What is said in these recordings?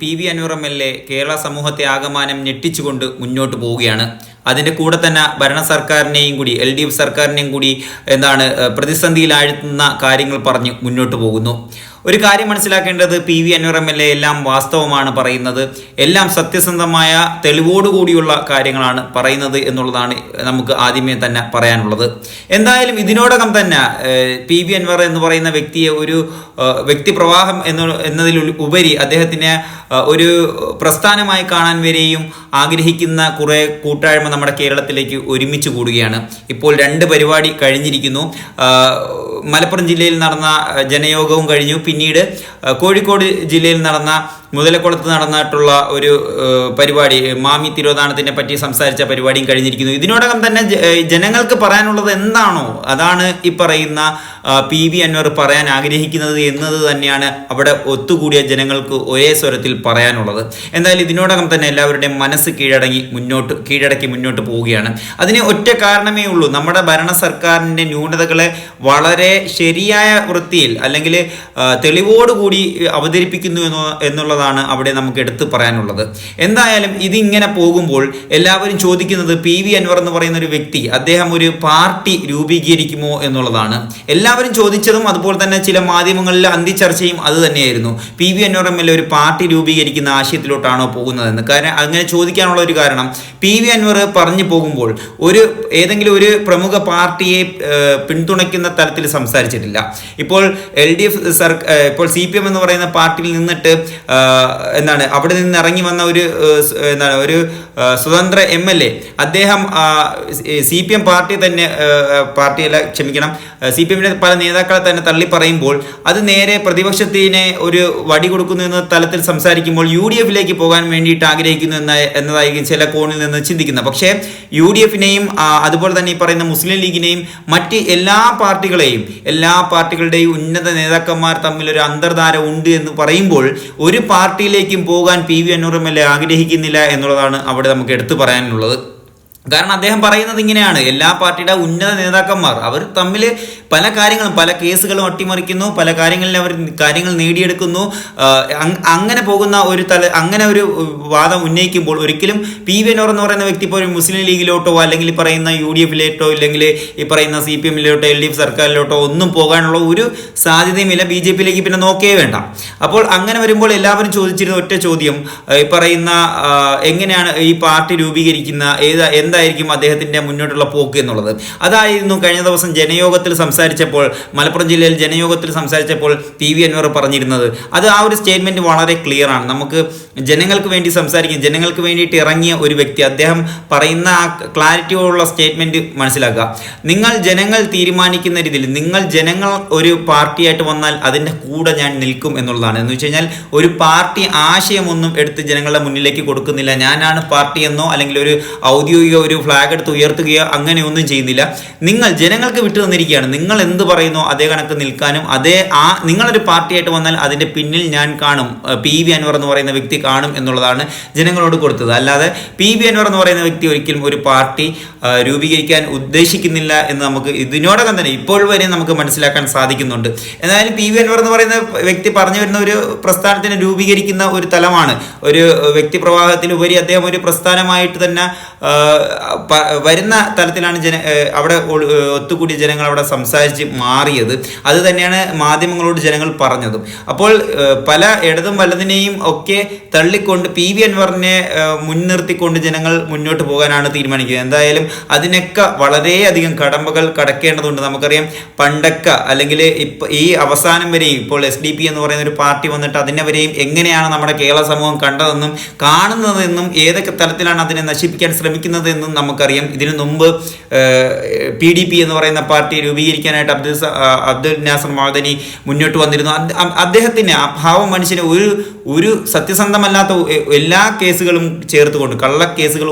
P V Anvar M L A Kerala സമൂഹത്തെ ആകമാനം ഞെട്ടിച്ചുകൊണ്ട് മുന്നോട്ട് പോവുകയാണ്. അതിന്റെ കൂടെ തന്നെ ഭരണ സർക്കാരിനെയും കൂടി എൽ ഡി എഫ് സർക്കാരിനെയും കൂടി എന്താണ് പ്രതിസന്ധിയിലാഴ്ത്തുന്ന കാര്യങ്ങൾ പറഞ്ഞ് മുന്നോട്ട് പോകുന്നു. ഒരു കാര്യം മനസ്സിലാക്കേണ്ടത് P V Anvar M L A എല്ലാം വാസ്തവമാണ് പറയുന്നത്. എല്ലാം സത്യസന്ധമായ തെളിവോടുകൂടിയുള്ള കാര്യങ്ങളാണ് പറയുന്നത് എന്നുള്ളതാണ് നമുക്ക് ആദ്യമേ തന്നെ പറയാനുള്ളത്. എന്തായാലും ഇതിനോടകം തന്നെ പി വി അൻവർ എന്ന് പറയുന്ന വ്യക്തിയെ ഒരു വ്യക്തിപ്രവാഹം എന്ന എന്നതിൽ ഉപരി അദ്ദേഹത്തിനെ ഒരു പ്രസ്ഥാനമായി കാണാൻ വരെയും ആഗ്രഹിക്കുന്ന കുറേ കൂട്ടായ്മ നമ്മുടെ കേരളത്തിലേക്ക് ഒരുമിച്ച് കൂടുകയാണ്. ഇപ്പോൾ രണ്ട് പരിപാടി കഴിഞ്ഞിരിക്കുന്നു. മലപ്പുറം ജില്ലയിൽ നടന്ന ജനയോഗവും കഴിഞ്ഞു. പിന്നീട് കോഴിക്കോട് ജില്ലയിൽ നടന്ന മുതലക്കുളത്ത് നടന്നിട്ടുള്ള ഒരു പരിപാടി മാമി തിരോധാനത്തിനെ പറ്റി സംസാരിച്ച പരിപാടിയും കഴിഞ്ഞിരിക്കുന്നു. ഇതിനോടകം തന്നെ ജനങ്ങൾക്ക് പറയാനുള്ളത് എന്താണോ അതാണ് ഈ പറയുന്ന പി വി അൻവർ പറയാൻ ആഗ്രഹിക്കുന്നത് എന്നത് തന്നെയാണ് അവിടെ ഒത്തുകൂടിയ ജനങ്ങൾക്ക് ഒരേ സ്വരത്തിൽ പറയാനുള്ളത്. എന്തായാലും ഇതിനോടകം തന്നെ എല്ലാവരുടെയും മനസ്സ് കീഴടങ്ങി മുന്നോട്ട് കീഴടക്കി മുന്നോട്ട് പോവുകയാണ്. അതിന് ഒറ്റ കാരണമേ ഉള്ളൂ. നമ്മുടെ ഭരണ സർക്കാരിന്റെ ന്യൂനതകളെ വളരെ ശരിയായ വൃത്തിയിൽ അല്ലെങ്കിൽ തെളിവോടുകൂടി അവതരിപ്പിക്കുന്നു എന്ന് എന്നുള്ളതാണ് അവിടെ നമുക്ക് എടുത്തു പറയാനുള്ളത്. എന്തായാലും ഇതിങ്ങനെ പോകുമ്പോൾ എല്ലാവരും ചോദിക്കുന്നത് പി വി അൻവർ എന്ന് പറയുന്ന ഒരു വ്യക്തി അദ്ദേഹം ഒരു പാർട്ടി രൂപീകരിക്കുമോ എന്നുള്ളതാണ്. എല്ലാവരും ചോദിച്ചതും അതുപോലെ തന്നെ ചില മാധ്യമങ്ങളിൽ അന്തിച്ചർച്ചയും അത് തന്നെയായിരുന്നു. P V Anvar M L ഒരു പാർട്ടി രൂപീകരിക്കുന്ന ആശയത്തിലോട്ടാണോ പോകുന്നതെന്ന്. കാരണം അങ്ങനെ ചോദിക്കാനുള്ള ഒരു കാരണം പി വി അൻവർ പറഞ്ഞു പോകുമ്പോൾ ഒരു ഏതെങ്കിലും ഒരു പ്രമുഖ പാർട്ടിയെ പിന്തുണയ്ക്കുന്ന തരത്തിൽ സംസാരിച്ചിട്ടില്ല. ഇപ്പോൾ എൽ ഡി എഫ് സർ ഇപ്പോൾ സി പി എം എന്ന് പറയുന്ന പാർട്ടിയിൽ നിന്നിട്ട് എന്താണ് അവിടെ നിന്ന് ഇറങ്ങി വന്ന ഒരു എന്താണ് ഒരു സ്വതന്ത്ര എം എൽ എ. അദ്ദേഹം സി പി എം പാർട്ടി തന്നെ പാർട്ടിയല്ല ക്ഷമിക്കണം. സി പി എമ്മിന്റെ പല നേതാക്കളെ തന്നെ തള്ളി പറയുമ്പോൾ അത് നേരെ പ്രതിപക്ഷത്തിനെ ഒരു വടി കൊടുക്കുന്നു എന്ന തലത്തിൽ സംസാരിക്കുമ്പോൾ യു ഡി എഫിലേക്ക് പോകാൻ വേണ്ടിയിട്ട് ആഗ്രഹിക്കുന്നു എന്ന എന്നതായിരിക്കും ചില കോണിൽ നിന്ന് ചിന്തിക്കുന്നത്. പക്ഷേ യു ഡി എഫിനെയും അതുപോലെ തന്നെ ഈ പറയുന്ന മുസ്ലിം ലീഗിനെയും മറ്റ് എല്ലാ പാർട്ടികളെയും എല്ലാ പാർട്ടികളുടെയും ഉന്നത നേതാക്കന്മാർ തമ്മിൽ ഒരു അന്തർധാര ഉണ്ട് എന്ന് പറയുമ്പോൾ ഒരു പാർട്ടിയിലേക്കും പോകാൻ പി വി എ ആഗ്രഹിക്കുന്നില്ല എന്നുള്ളതാണ് അവിടെ നമുക്ക് എടുത്തു പറയാനുള്ളത്. കാരണം അദ്ദേഹം പറയുന്നത് ഇങ്ങനെയാണ്. എല്ലാ പാർട്ടിയുടെ ഉന്നത നേതാക്കന്മാർ അവർ തമ്മിൽ പല കാര്യങ്ങളും പല കേസുകളും അട്ടിമറിക്കുന്നു പല കാര്യങ്ങളിൽ അവർ കാര്യങ്ങൾ നേടിയെടുക്കുന്നു. അങ്ങനെ പോകുന്ന ഒരു തല അങ്ങനെ ഒരു വാദം ഉന്നയിക്കുമ്പോൾ ഒരിക്കലും പി വി അനോർ എന്ന് പറയുന്ന വ്യക്തി ഇപ്പോൾ മുസ്ലിം ലീഗിലോട്ടോ അല്ലെങ്കിൽ പറയുന്ന യു ഡി എഫിലോട്ടോ ഇല്ലെങ്കിൽ ഈ പറയുന്ന സി പി എമ്മിലോട്ടോ എൽ ഡി എഫ് സർക്കാരിലോട്ടോ ഒന്നും പോകാനുള്ള ഒരു സാധ്യതയുമില്ല. ബി ജെ പിയിലേക്ക് പിന്നെ നോക്കേ വേണ്ട. അപ്പോൾ അങ്ങനെ വരുമ്പോൾ എല്ലാവരും ചോദിച്ചിരുന്ന ഒറ്റ ചോദ്യം ഈ പറയുന്ന എങ്ങനെയാണ് ഈ പാർട്ടി രൂപീകരിക്കുന്ന ഏത് എന്തായിരിക്കും അദ്ദേഹത്തിന്റെ മുന്നോട്ടുള്ള പോക്ക് എന്നുള്ളത്? അതായിരുന്നു കഴിഞ്ഞ ദിവസം ജനയോഗത്തിൽ സംസാരിച്ചപ്പോൾ മലപ്പുറം ജില്ലയിൽ ജനയോഗത്തിൽ സംസാരിച്ചപ്പോൾ പി വി അൻവർ പറഞ്ഞിരുന്നത്. അത് ആ ഒരു സ്റ്റേറ്റ്മെന്റ് വളരെ ക്ലിയർ ആണ്. നമുക്ക് ജനങ്ങൾക്ക് വേണ്ടി സംസാരിക്കും. ജനങ്ങൾക്ക് വേണ്ടിയിട്ട് ഇറങ്ങിയ ഒരു വ്യക്തി അദ്ദേഹം പറയുന്ന ആ ക്ലാരിറ്റിയോടുള്ള സ്റ്റേറ്റ്മെന്റ് മനസ്സിലാക്കുക. നിങ്ങൾ ജനങ്ങൾ തീരുമാനിക്കുന്ന രീതിയിൽ നിങ്ങൾ ജനങ്ങൾ ഒരു പാർട്ടിയായിട്ട് വന്നാൽ അതിന്റെ കൂടെ ഞാൻ നിൽക്കും എന്നുള്ളതാണ്. എന്ന് വെച്ച് കഴിഞ്ഞാൽ ഒരു പാർട്ടി ആശയമൊന്നും എടുത്ത് ജനങ്ങളുടെ മുന്നിലേക്ക് കൊടുക്കുന്നില്ല. ഞാനാണ് പാർട്ടി എന്നോ അല്ലെങ്കിൽ ഒരു ഔദ്യോഗിക ഒരു ഫ്ലാഗ് എടുത്ത് ഉയർത്തുകയോ അങ്ങനെയൊന്നും ചെയ്യുന്നില്ല. നിങ്ങൾ ജനങ്ങൾക്ക് വിട്ടു തന്നിരിക്കുകയാണ്. നിങ്ങൾ എന്ത് പറയുന്നോ അതേ കണക്ക് നിൽക്കാനും അതേ ആ നിങ്ങളൊരു പാർട്ടിയായിട്ട് വന്നാൽ അതിന്റെ പിന്നിൽ ഞാൻ കാണും. പി വി അൻവർ എന്ന് പറയുന്ന വ്യക്തി കാണും എന്നുള്ളതാണ് ജനങ്ങളോട് കൊടുത്തത്. അല്ലാതെ പി വി അൻവർ എന്ന് പറയുന്ന വ്യക്തി ഒരിക്കലും ഒരു പാർട്ടി രൂപീകരിക്കാൻ ഉദ്ദേശിക്കുന്നില്ല എന്ന് നമുക്ക് ഇതിനോടകം തന്നെ ഇപ്പോൾ വരെ നമുക്ക് മനസ്സിലാക്കാൻ സാധിക്കുന്നുണ്ട്. എന്നാലും പി വി അൻവർ എന്ന് പറയുന്ന വ്യക്തി പറഞ്ഞു വരുന്ന ഒരു പ്രസ്ഥാനത്തിനെ രൂപീകരിക്കുന്ന ഒരു തലമാണ്. ഒരു വ്യക്തി പ്രവാഹത്തിലുപരി അദ്ദേഹം ഒരു പ്രസ്ഥാനമായിട്ട് തന്നെ വരുന്ന തലത്തിലാണ് ജന അവിടെ ഒത്തുകൂടിയ ജനങ്ങൾ അവിടെ സംസാരിച്ച് മാറിയത്. അത് തന്നെയാണ് മാധ്യമങ്ങളോട് ജനങ്ങൾ പറഞ്ഞതും. അപ്പോൾ പല ഇടതും വലതിനെയും ഒക്കെ തള്ളിക്കൊണ്ട് പി വി അൻവറിനെ മുൻനിർത്തിക്കൊണ്ട് ജനങ്ങൾ മുന്നോട്ട് പോകാനാണ് തീരുമാനിക്കുന്നത്. എന്തായാലും അതിനൊക്കെ വളരെയധികം കടമ്പകൾ കടക്കേണ്ടതുണ്ട്. നമുക്കറിയാം പണ്ടൊക്കെ അല്ലെങ്കിൽ ഇപ്പം ഈ അവസാനം വരെയും ഇപ്പോൾ എസ് ഡി പി എന്ന് പറയുന്ന ഒരു പാർട്ടി വന്നിട്ട് അതിനെ വരെയും എങ്ങനെയാണ് നമ്മുടെ കേരള സമൂഹം കണ്ടതെന്നും കാണുന്നതെന്നും ഏതൊക്കെ തലത്തിലാണ് അതിനെ നശിപ്പിക്കാൻ ശ്രമിക്കുന്നത് എന്നും നമുക്കറിയാം. ഇതിനു മുമ്പ് പി ഡി പി എന്ന് പറയുന്ന പാർട്ടി രൂപീകരിക്കാനായിട്ട് അബ്ദുൽ അബ്ദുൽ നാസർ മഹദനി മുന്നോട്ട് വന്നിരുന്നു. അദ്ദേഹത്തിന് ആ ഭാവം മനുഷ്യന് ഒരു ഒരു സത്യസന്ധമല്ലാത്ത എല്ലാ കേസുകളും ചേർത്തുകൊണ്ട് കള്ളക്കേസുകൾ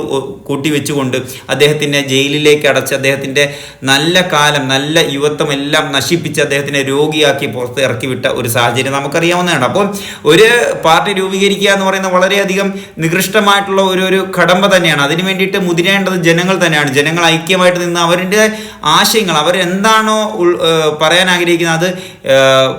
കൂട്ടി വെച്ചുകൊണ്ട് അദ്ദേഹത്തിനെ ജയിലിലേക്ക് അടച്ച് അദ്ദേഹത്തിന്റെ നല്ല കാലം നല്ല യുവത്വം എല്ലാം നശിപ്പിച്ച് അദ്ദേഹത്തിനെ രോഗിയാക്കി പുറത്ത് ഇറക്കി വിട്ട ഒരു സാഹചര്യം നമുക്കറിയാവുന്നതാണ്. അപ്പോൾ ഒരു പാർട്ടി രൂപീകരിക്കുക എന്ന് പറയുന്നത് വളരെയധികം നികൃഷ്ടമായിട്ടുള്ള ഒരു ഒരു കടമ്പ തന്നെയാണ്. അതിനു വേണ്ടിയിട്ട് വേണ്ടിയിട്ട് മുതിരേണ്ടത് ജനങ്ങൾ തന്നെയാണ്. ജനങ്ങൾ ഐക്യമായിട്ട് നിന്ന് അവരുടെ ആശയങ്ങൾ അവരെന്താണോ ഉൾ പറയാൻ ആഗ്രഹിക്കുന്നത് അത്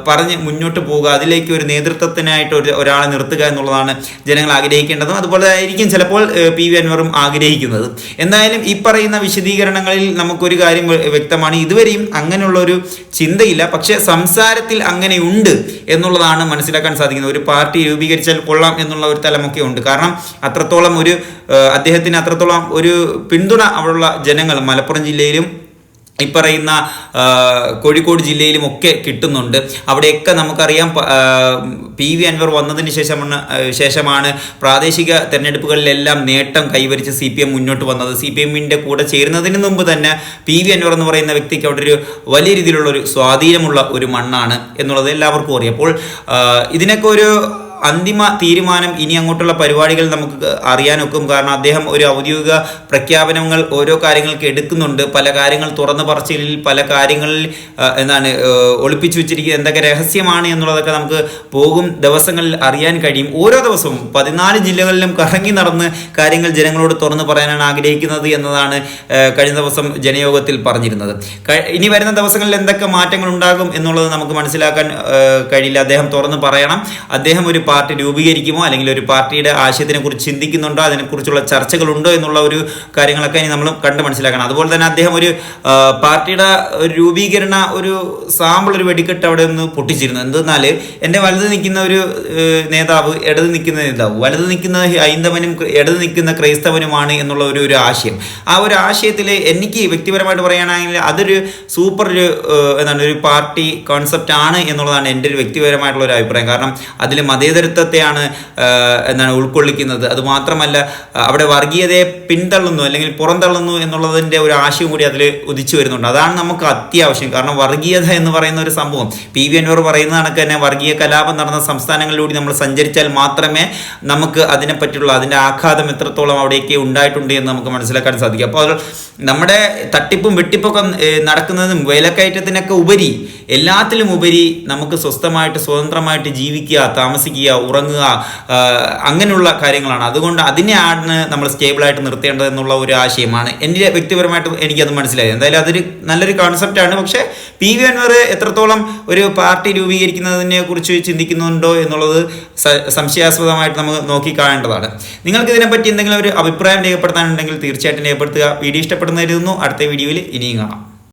പറഞ്ഞ് മുന്നോട്ട് പോവുക അതിലേക്ക് ഒരു നേതൃത്വത്തിനായിട്ട് ഒരു ഒരാളെ നിർത്തുക എന്നുള്ളതാണ് ജനങ്ങൾ ആഗ്രഹിക്കേണ്ടതും. അതുപോലെ ആയിരിക്കും ചിലപ്പോൾ പി വി അൻവറും ആഗ്രഹിക്കുന്നത്. എന്തായാലും ഈ പറയുന്ന വിശദീകരണങ്ങളിൽ നമുക്കൊരു കാര്യം വ്യക്തമാണ്. ഇതുവരെയും അങ്ങനെയുള്ള ഒരു ചിന്തയില്ല. പക്ഷേ സംസാരത്തിൽ അങ്ങനെയുണ്ട് എന്നുള്ളതാണ് മനസ്സിലാക്കാൻ സാധിക്കുന്നത്. ഒരു പാർട്ടി രൂപീകരിച്ചാൽ കൊള്ളാം എന്നുള്ള ഒരു തലമൊക്കെ ഉണ്ട്. കാരണം അത്രത്തോളം ഒരു അദ്ദേഹത്തിന് അത്രത്തോളം ഒരു പിന്തുണ അവിടെയുള്ള ജനങ്ങൾ മലപ്പുറം ജില്ലയിലും ഈ പറയുന്ന കോഴിക്കോട് ജില്ലയിലും ഒക്കെ കിട്ടുന്നുണ്ട്. അവിടെയൊക്കെ നമുക്കറിയാം പ- വി അൻവർ വന്നതിന് ശേഷമാണ് ശേഷമാണ് പ്രാദേശിക തെരഞ്ഞെടുപ്പുകളിലെല്ലാം നേട്ടം കൈവരിച്ച് സി പി എം മുന്നോട്ട് വന്നത്. സി പി എമ്മിന്റെ കൂടെ ചേരുന്നതിന് മുമ്പ് തന്നെ പി വി അൻവർ എന്ന് പറയുന്ന വ്യക്തിക്ക് അവിടെ ഒരു വലിയ രീതിയിലുള്ള ഒരു സ്വാധീനമുള്ള ഒരു മണ്ണാണ് എന്നുള്ളത് എല്ലാവർക്കും അറിയാം. അപ്പോൾ ഇതിനൊക്കെ ഒരു അന്തിമ തീരുമാനം ഇനി അങ്ങോട്ടുള്ള പരിപാടികൾ നമുക്ക് അറിയാനൊക്കും. കാരണം അദ്ദേഹം ഒരു ഔദ്യോഗിക പ്രഖ്യാപനങ്ങൾ ഓരോ കാര്യങ്ങൾക്ക് എടുക്കുന്നുണ്ട്. പല കാര്യങ്ങൾ തുറന്നു പറച്ചിലിൽ പല കാര്യങ്ങളിൽ എന്താണ് ഒളിപ്പിച്ചു വെച്ചിരിക്കുന്നത് എന്തൊക്കെ രഹസ്യമാണ് എന്നുള്ളതൊക്കെ നമുക്ക് പോകും ദിവസങ്ങളിൽ അറിയാൻ കഴിയും. ഓരോ ദിവസവും പതിനാല് ജില്ലകളിലും കറങ്ങി നടന്ന് കാര്യങ്ങൾ ജനങ്ങളോട് തുറന്നു പറയാനാണ് ആഗ്രഹിക്കുന്നത് എന്നതാണ് കഴിഞ്ഞ ദിവസം ജനയോഗത്തിൽ പറഞ്ഞിരുന്നത്. ഇനി വരുന്ന ദിവസങ്ങളിൽ എന്തൊക്കെ മാറ്റങ്ങൾ ഉണ്ടാകും എന്നുള്ളത് നമുക്ക് മനസ്സിലാക്കാൻ കഴിയില്ല. അദ്ദേഹം തുറന്ന് പറയണം. അദ്ദേഹം ഒരു പാർട്ടി രൂപീകരിക്കുമോ? അല്ലെങ്കിൽ ഒരു പാർട്ടിയുടെ ആശയത്തിനെ കുറിച്ച് ചിന്തിക്കുന്നുണ്ടോ? അതിനെക്കുറിച്ചുള്ള ചർച്ചകളുണ്ടോ എന്നുള്ള ഒരു കാര്യങ്ങളൊക്കെ ഇനി നമ്മൾ കണ്ട് മനസ്സിലാക്കണം. അതുപോലെ തന്നെ അദ്ദേഹം ഒരു പാർട്ടിയുടെ രൂപീകരണ ഒരു സാമ്പിൾ ഒരു വെടിക്കെട്ട് അവിടെ നിന്ന് പൊട്ടിച്ചിരുന്നു. എന്തെന്നാൽ എന്റെ വലത് നിൽക്കുന്ന ഒരു നേതാവ് ഇടത് നിൽക്കുന്ന നേതാവ് വലത് നിൽക്കുന്ന ഹൈന്ദവനും ഇടത് നിൽക്കുന്ന ക്രൈസ്തവനുമാണ് എന്നുള്ള ഒരു ഒരു ആശയം. ആ ഒരു ആശയത്തിൽ എനിക്ക് വ്യക്തിപരമായിട്ട് പറയുകയാണെങ്കിൽ അതൊരു സൂപ്പർ ഒരു എന്താണ് ഒരു പാർട്ടി കോൺസെപ്റ്റ് ആണ് എന്നുള്ളതാണ് എന്റെ ഒരു വ്യക്തിപരമായിട്ടുള്ള ഒരു അഭിപ്രായം. കാരണം അതിൽ മതേതരത്വത്തെയാണ് എന്താണ് ഉൾക്കൊള്ളിക്കുന്നത്. അതുമാത്രമല്ല അവിടെ വർഗീയതയെ പിന്തള്ളുന്നു അല്ലെങ്കിൽ പുറന്തള്ളുന്നു എന്നുള്ളതിന്റെ ഒരു ആശയം കൂടി അതിൽ ഉദിച്ചു വരുന്നുണ്ട്. അതാണ് നമുക്ക് അത്യാവശ്യം. കാരണം വർഗീയത എന്ന് പറയുന്ന ഒരു സംഭവം. പി വി അൻവർ പറയുന്ന കണക്ക് തന്നെ വർഗീയ കലാപം നടന്ന സംസ്ഥാനങ്ങളിലൂടെ നമ്മൾ സഞ്ചരിച്ചാൽ മാത്രമേ നമുക്ക് അതിനെപ്പറ്റിയുള്ള അതിന്റെ ആഘാതം എത്രത്തോളം അവിടെയൊക്കെ ഉണ്ടായിട്ടുണ്ട് എന്ന് നമുക്ക് മനസ്സിലാക്കാൻ സാധിക്കും. അപ്പോൾ അത് നമ്മുടെ തട്ടിപ്പും വെട്ടിപ്പൊക്കെ നടക്കുന്നതും വിലക്കയറ്റത്തിനൊക്കെ ഉപരി എല്ലാത്തിലും ഉപരി നമുക്ക് സ്വസ്ഥമായിട്ട് സ്വതന്ത്രമായിട്ട് ജീവിക്കുക താമസിക്കുക ഉറങ്ങുക അങ്ങനെയുള്ള കാര്യങ്ങളാണ്. അതുകൊണ്ട് അതിനെയാണ് നമ്മൾ സ്റ്റേബിളായിട്ട് നിർത്തേണ്ടത് എന്നുള്ള ഒരു ആശയമാണ്. എന്റെ വ്യക്തിപരമായിട്ട് എനിക്കത് മനസ്സിലായത് എന്തായാലും അതൊരു നല്ലൊരു കോൺസെപ്റ്റാണ് പക്ഷേ പി വി അൻവർ എത്രത്തോളം ഒരു പാർട്ടി രൂപീകരിക്കുന്നതിനെ കുറിച്ച് ചിന്തിക്കുന്നുണ്ടോ എന്നുള്ളത് സംശയാസ്പദമായിട്ട് നമുക്ക് നോക്കി കാണേണ്ടതാണ്. നിങ്ങൾക്ക് ഇതിനെപ്പറ്റി എന്തെങ്കിലും ഒരു അഭിപ്രായം രേഖപ്പെടുത്താനുണ്ടെങ്കിൽ തീർച്ചയായിട്ടും രേഖപ്പെടുത്തുക. വീഡിയോ ഇഷ്ടപ്പെടുന്നതായിരുന്നു അടുത്ത വീഡിയോയിൽ ഇനിയും കാണാം.